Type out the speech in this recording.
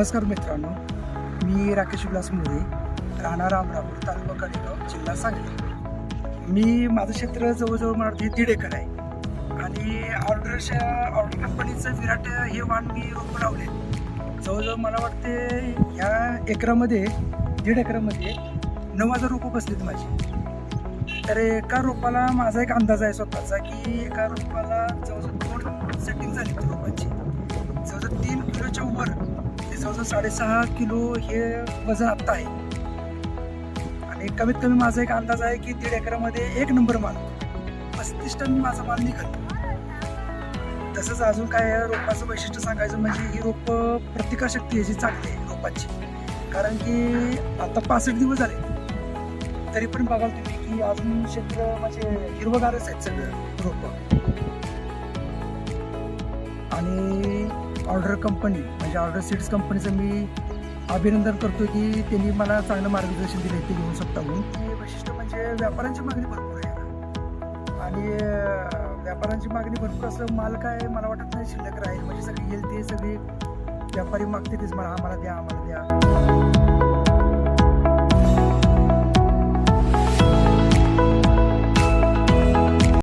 नमस्कार मित्रांनो मी राकेश विलास मोरे राहणार अमरापूर तालुका कडेगाव जिल्हा सांगली. मी माझं क्षेत्र जवळजवळ मला दीड एकर आहे. आणि ऑर्डरच्या ऑर्डर कंपनीचं विराट हे वाण मी रोपं लावले जवळजवळ मला वाटते ह्या एकरामध्ये दीड एकरामध्ये नऊ हजार रोपं बसलीत माझी. तर एका रोपाला माझा एक अंदाज आहे स्वतःचा की एका रोपाला जवळजवळ ते साडेसहा किलो हे वजन आत्ता आहे. आणि कमीत कमी माझा एक अंदाज आहे की दीड एकरामध्ये एक नंबर माल. पस्तीस टन माझा माल निघाल. तसंच अजून काय आहे, रोपाचं वैशिष्ट्य सांगायचं म्हणजे ही रोपं प्रतिकारशक्ती याची चांगली आहे रोपाची. कारण की आता पासष्ट दिवस झाले. तरी पण बघाल तुम्ही की अजून क्षेत्र म्हणजे हिरवगारच आहेत सगळं रोपं. आणि ऑर्डर कंपनी म्हणजे ऑर्डर सीट्स कंपनीचं मी अभिनंदन करतो की त्यांनी मला चांगलं मार्गदर्शन दिलं ते घेऊन स्वतःहून. की वैशिष्ट्य म्हणजे व्यापाऱ्यांची मागणी भरपूर आहे. आणि व्यापाऱ्यांची मागणी भरपूर असं माल काय मला वाटत नाही शिल्लक राहील. म्हणजे सगळी येईल ते सगळी व्यापारी मागते तेच मला. आम्हाला द्या आम्हाला द्या.